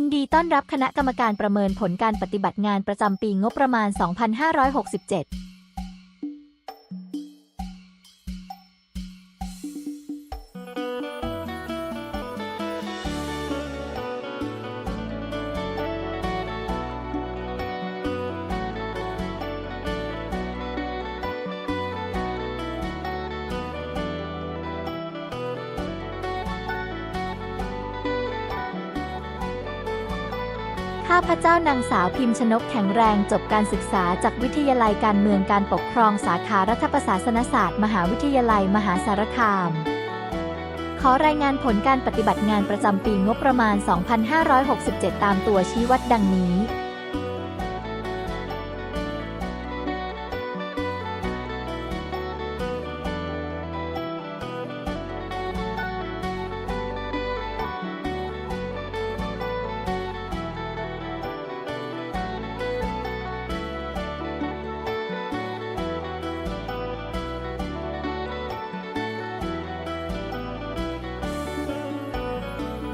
ยินดีต้อนรับคณะกรรมการประเมินผลการปฏิบัติงานประจำปีงบประมาณ 2567 พเจ้านางสาวพิมพ์ชนกแข็งแรงจบการศึกษาจากวิทยาลัยการเมืองการปกครองสาขารัฐประศาสนศาสตร์ มหาวิทยาลัยมหาสารคาม ขอรายงานผลการปฏิบัติงานประจำปีงบประมาณ 2567 ตามตัวชี้วัดดังนี้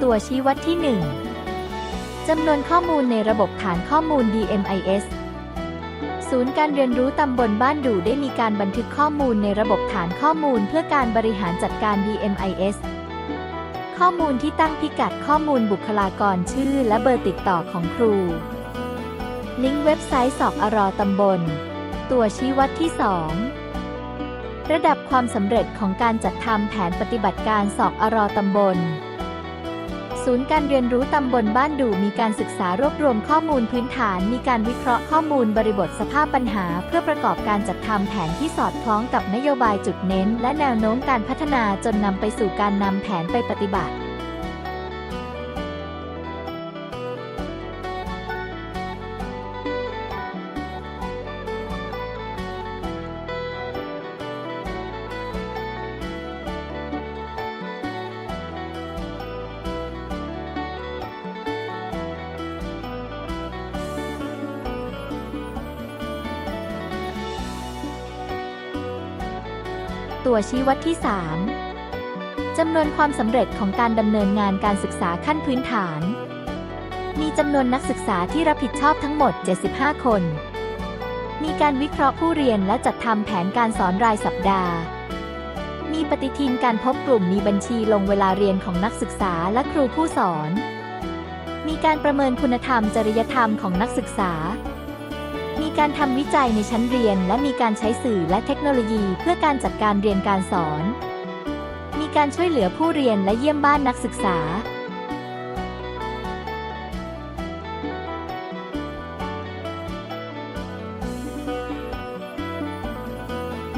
ตัวชี้วัดที่ 1จำนวนข้อมูลในระบบฐานข้อมูล DMIS ศูนย์การเรียนรู้ตำบลบ้านดูได้มีการบันทึกข้อมูลในระบบฐานข้อมูลเพื่อการบริหารจัดการ DMIS ข้อมูลที่ตั้งพิกัดข้อมูลบุคลากรชื่อและเบอร์ติดต่อของครู ลิงก์เว็บไซต์สอบอรอตำบล ตัวชี้วัดที่ 2 ระดับความสำเร็จของการจัดทำแผนปฏิบัติการสอบอรอตำบล ศูนย์การเรียนรู้ตำบลบ้านดู่มีการศึกษารวบรวมข้อมูลพื้นฐาน มีการวิเคราะห์ข้อมูลบริบทสภาพปัญหา เพื่อประกอบการจัดทำแผนที่สอดคล้องกับนโยบายจุดเน้น และแนวโน้มการพัฒนาจนนำไปสู่การนำแผนไปปฏิบัติ ตัวชี้วัดที่ 3 จำนวนความสำเร็จของการดำเนินงานการศึกษาขั้นพื้นฐาน มีจำนวนนักศึกษาที่รับผิดชอบทั้งหมด 75 คน มีการวิเคราะห์ผู้เรียนและจัดทำแผนการสอนรายสัปดาห์ มีปฏิทินการพบกลุ่มมีบัญชีลงเวลาเรียนของนักศึกษาและครูผู้สอน มีการประเมินคุณธรรมจริยธรรมของนักศึกษา มีการทำวิจัยในชั้นเรียน และมีการใช้สื่อและเทคโนโลยีเพื่อการจัดการเรียนการสอน มีการช่วยเหลือผู้เรียนและเยี่ยมบ้านนักศึกษา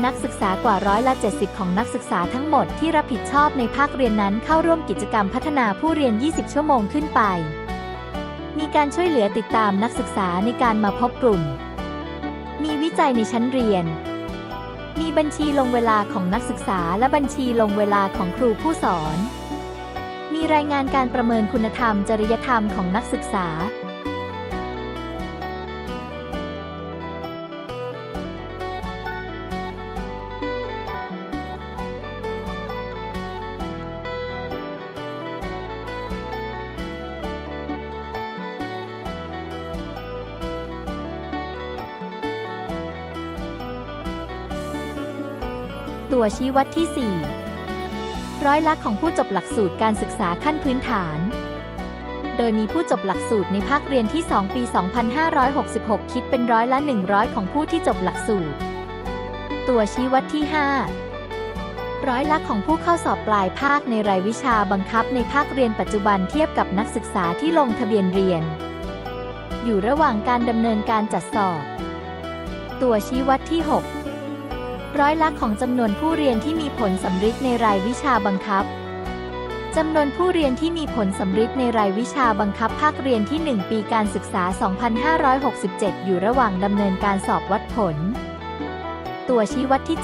นักศึกษากว่าร้อยละ 70 ของนักศึกษาทั้งหมดที่รับผิดชอบในภาคเรียนนั้นเข้าร่วมกิจกรรมพัฒนาผู้เรียน 20 ชั่วโมงขึ้นไปมีการช่วยเหลือติดตามนักศึกษาในการมาพบกลุ่ม ใจัยในชั้นเรียน มีบัญชีลงเวลาของนักศึกษาและบัญชีลงเวลาของครูผู้สอน มีรายงานการประเมินคุณธรรมจริยธรรมของนักศึกษา ตัวชี้วัดที่ 4 ร้อยละของผู้จบหลักสูตรการศึกษาขั้นพื้นฐาน โดยมีผู้จบหลักสูตรในภาคเรียนที่ 2 ปี 2566 คิดเป็นร้อยละ 100 ของผู้ที่จบหลักสูตร ตัวชี้วัดที่ 5ร้อยละของผู้เข้าสอบปลายภาคในรายวิชาบังคับในภาคเรียนปัจจุบันเทียบกับนักศึกษาที่ลงทะเบียนเรียน อยู่ระหว่างการดำเนินการจัดสอบ ตัวชี้วัดที่6 ร้อยละของจำนวนผู้เรียนที่มีผลสำฤทธิ์ในรายวิชาบังคับจำนวนผู้เรียนที่มีผลสำฤทธิ์ในรายวิชาบังคับภาคเรียนที่ 1 ปีการศึกษา 2567 อยู่ระหว่างดำเนินการสอบวัดผล ตัวชี้วัดที่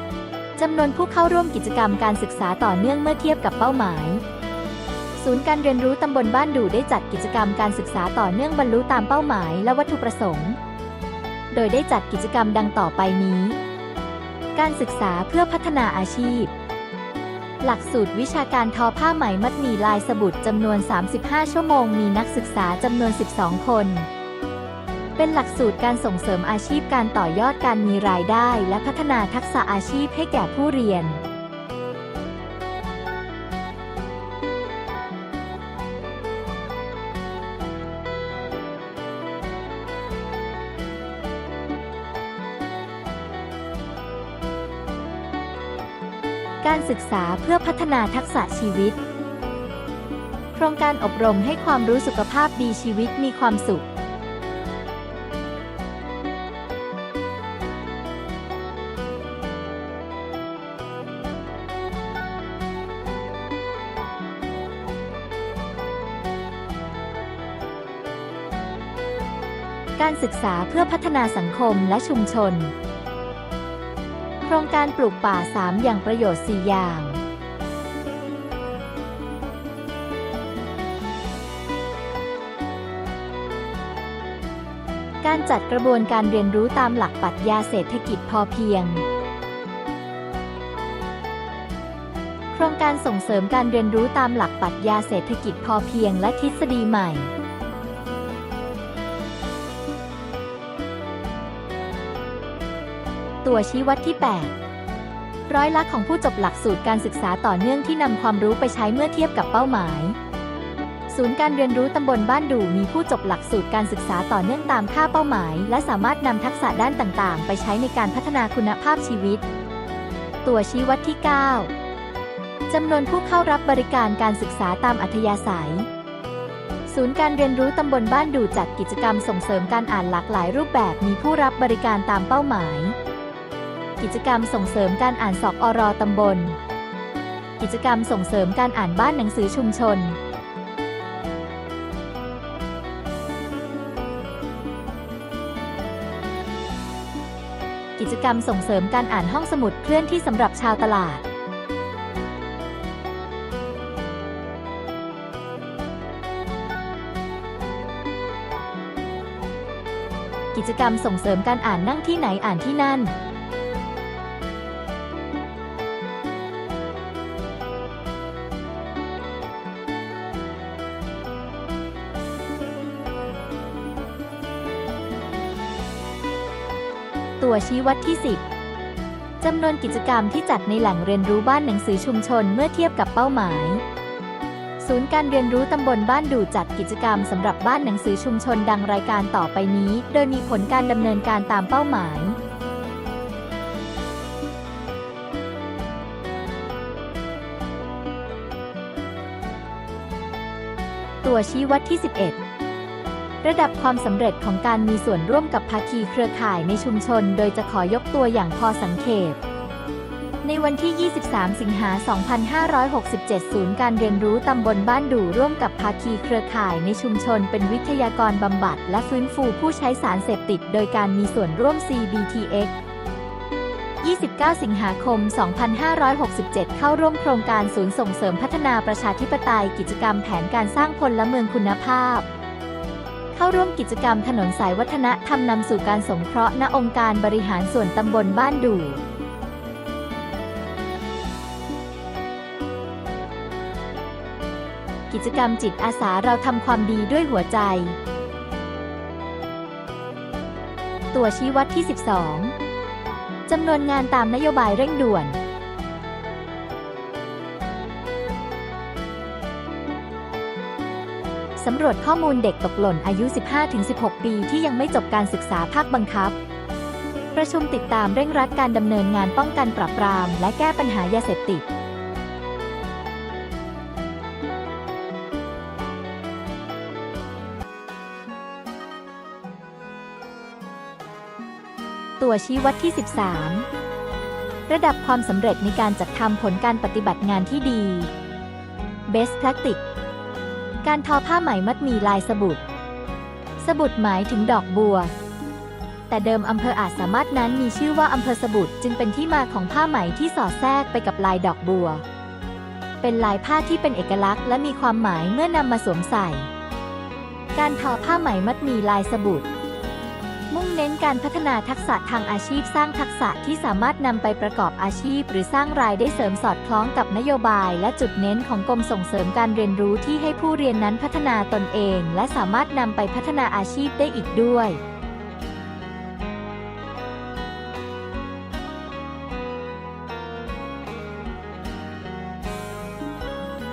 7 จำนวนผู้เข้าร่วมกิจกรรมการศึกษาต่อเนื่องเมื่อเทียบกับเป้าหมาย ศูนย์การเรียนรู้ตำบลบ้านดูได้จัดกิจกรรมการศึกษาต่อเนื่องบรรลุตามเป้าหมายและวัตถุประสงค์ โดยได้จัดกิจกรรมดังต่อไปนี้ การศึกษาเพื่อพัฒนาอาชีพ หลักสูตรวิชาการทอผ้าไหมมัดหมี่ลายสบุดจำนวน 35 ชั่วโมง มีนักศึกษาจำนวน 12 คน เป็นหลักสูตรการส่งเสริมอาชีพการต่อยอดการมีรายได้ และพัฒนาทักษะอาชีพให้แก่ผู้เรียน การศึกษาเพื่อพัฒนาทักษะชีวิต โครงการอบรมให้ความรู้สุขภาพดีชีวิตมีความสุขการศึกษาเพื่อพัฒนาสังคมและชุมชน ครงการปลูกป่า 3 อย่างประโยชน์ 4 อย่างการจัดกระบวนการเรียนรู้ตามหลักปรัชญาเศรษฐกิจพอเพียง โครงการส่งเสริมการเรียนรู้ตามหลักปรัชญาเศรษฐกิจพอเพียงและทฤษฎีใหม่ ตัวชี้วัดที่ 8 ร้อยละของผู้จบหลักสูตรการศึกษาต่อเนื่องที่นำความรู้ไปใช้เมื่อเทียบกับเป้าหมาย ศูนย์การเรียนรู้ตำบลบ้านดู่มีผู้จบหลักสูตรการศึกษาต่อเนื่องตามค่าเป้าหมาย และสามารถนำทักษะด้านต่างๆ ไปใช้ในการพัฒนาคุณภาพชีวิต ตัวชี้วัดที่ 9 จำนวนผู้เข้ารับบริการการศึกษาตามอัธยาศัยศูนย์การเรียนรู้ตำบลบ้านดูจัดกิจกรรมส่งเสริมการอ่านหลากหลายรูปแบบมีผู้รับบริการตามเป้าหมาย กิจกรรมส่งเสริมการอ่านสอบอรอตำบล กิจกรรมส่งเสริมการอ่านบ้านหนังสือชุมชน กิจกรรมส่งเสริมการอ่านห้องสมุดเคลื่อนที่สำหรับชาวตลาด กิจกรรมส่งเสริมการอ่านนั่งที่ไหนอ่านที่นั่น ตัวชี้วัดที่ 10 จำนวนกิจกรรมที่จัดในแหล่งเรียนรู้บ้านหนังสือชุมชนเมื่อเทียบกับเป้าหมาย ศูนย์การเรียนรู้ตำบลบ้านดูจัดกิจกรรมสำหรับบ้านหนังสือชุมชนดังรายการต่อไปนี้ โดยมีผลการดำเนินการตามเป้าหมายตัวชี้วัดที่ 11 ระดับความสำเร็จของการมีส่วนร่วมกับภาคีเครือข่ายในชุมชน โดยจะขอยกตัวอย่างพอสังเขปในวันที่ 23 สิงหา 2567 ศูนย์การเรียนรู้ตำบลบ้านดูร่วมกับภาคีเครือข่ายในชุมชน เป็นวิทยากรบำบัด และฟื้นฟูผู้ใช้สารเสพติด โดยการมีส่วนร่วม CBTX 29 สิงหาคม 2567 เข้าร่วมโครงการศูนย์ส่งเสริมพัฒนาประชาธิปไตยกิจกรรมแผนการสร้างพลเมืองคุณภาพ เข้าร่วมกิจกรรมถนนสายวัฒนธรรมนำสู่การสงเคราะห์ณองค์การบริหารส่วนตำบลบ้านดู่กิจกรรมจิตอาสาเราทำความดีด้วยหัวใจ ตัวชี้วัดที่ 12 จำนวนงานตามนโยบายเร่งด่วน สำรวจข้อมูลเด็กตกหล่นอายุ 15-16 ปีที่ยังไม่จบการศึกษาภาคบังคับ ประชุมติดตามเร่งรัดการดำเนินงานป้องกันปราบปราม และแก้ปัญหายาเสพติดตัว ชี้วัดที่ 13 ระดับความสำเร็จในการจัดทำผลการปฏิบัติงานที่ดี Best Practice การทอผ้าไหมมัดหมี่ลายสบุดสบุดหมายถึงดอกบัว แต่เดิมอำเภออาจสามารถนั้นมีชื่อว่าอำเภอสบุดจึงเป็นที่มาของผ้าไหมที่สอดแทรกไปกับลายดอกบัว เป็นลายผ้าที่เป็นเอกลักษณ์และมีความหมายเมื่อนำมาสวมใส่ การทอผ้าไหมมัดหมี่ลายสบุด มุ่งเน้นการพัฒนาทักษะทางอาชีพสร้างทักษะที่สามารถนำไปประกอบอาชีพ หรือสร้างรายได้เสริมสอดคล้องกับนโยบาย และจุดเน้นของกรมส่งเสริมการเรียนรู้ที่ให้ผู้เรียนนั้นพัฒนาตนเอง และสามารถนำไปพัฒนาอาชีพได้อีกด้วย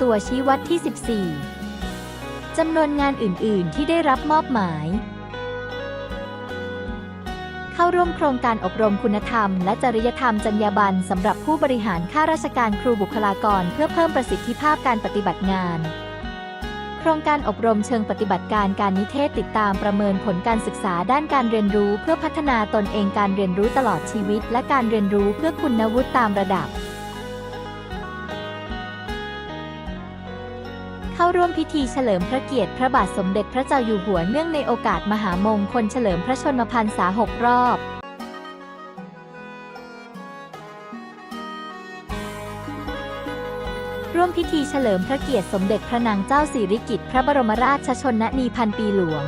ตัวชี้วัดที่ 14 จำนวนงานอื่น ๆ ที่ได้รับมอบหมาย เข้าร่วมโครงการอบรมคุณธรรม และจริยธรรมจรรยาบรรณสำหรับผู้บริหารข้าราชการครูบุคลากร เพื่อเพิ่มประสิทธิภาพการปฏิบัติงาน โครงการอบรมเชิงปฏิบัติการการนิเทศติดตามประเมินผลการศึกษาด้านการเรียนรู้ เพื่อพัฒนาตนเองการเรียนรู้ตลอดชีวิต และการเรียนรู้เพื่อคุณวุฒิตามระดับ เข้าร่วมพิธีเฉลิมพระเกียรติพระบาทสมเด็จพระเจ้าอยู่หัวเนื่องในโอกาสมหามงคลเฉลิมพระชนมพรรษาหกรอบร่วมพิธีเฉลิมพระเกียรติสมเด็จพระนางเจ้าสิริกิติ์พระบรมราชชนนีพันปีหลวง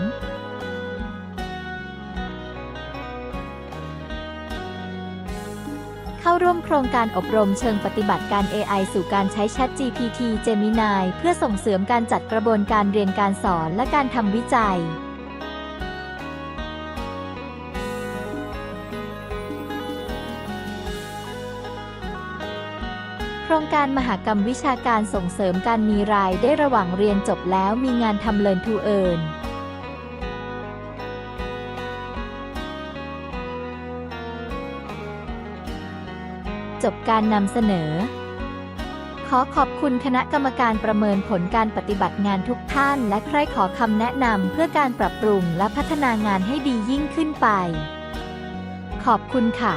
วมโครงการอบรมเชิงปฏิบัติการ AI สู่การใช้ Chat GPT Gemini เพื่อส่งเสริมการจัดกระบวนการเรียนการสอนและการทำวิจัยโครงการมหกรรมวิชาการส่งเสริมการมีรายได้ระหว่างเรียนจบแล้วมีงานทำเลินทูเอิร์ จบการนำเสนอ ขอขอบคุณคณะกรรมการประเมินผลการปฏิบัติงานทุกท่าน และใครขอคำแนะนำเพื่อการปรับปรุงและพัฒนางานให้ดียิ่งขึ้นไป ขอบคุณค่ะ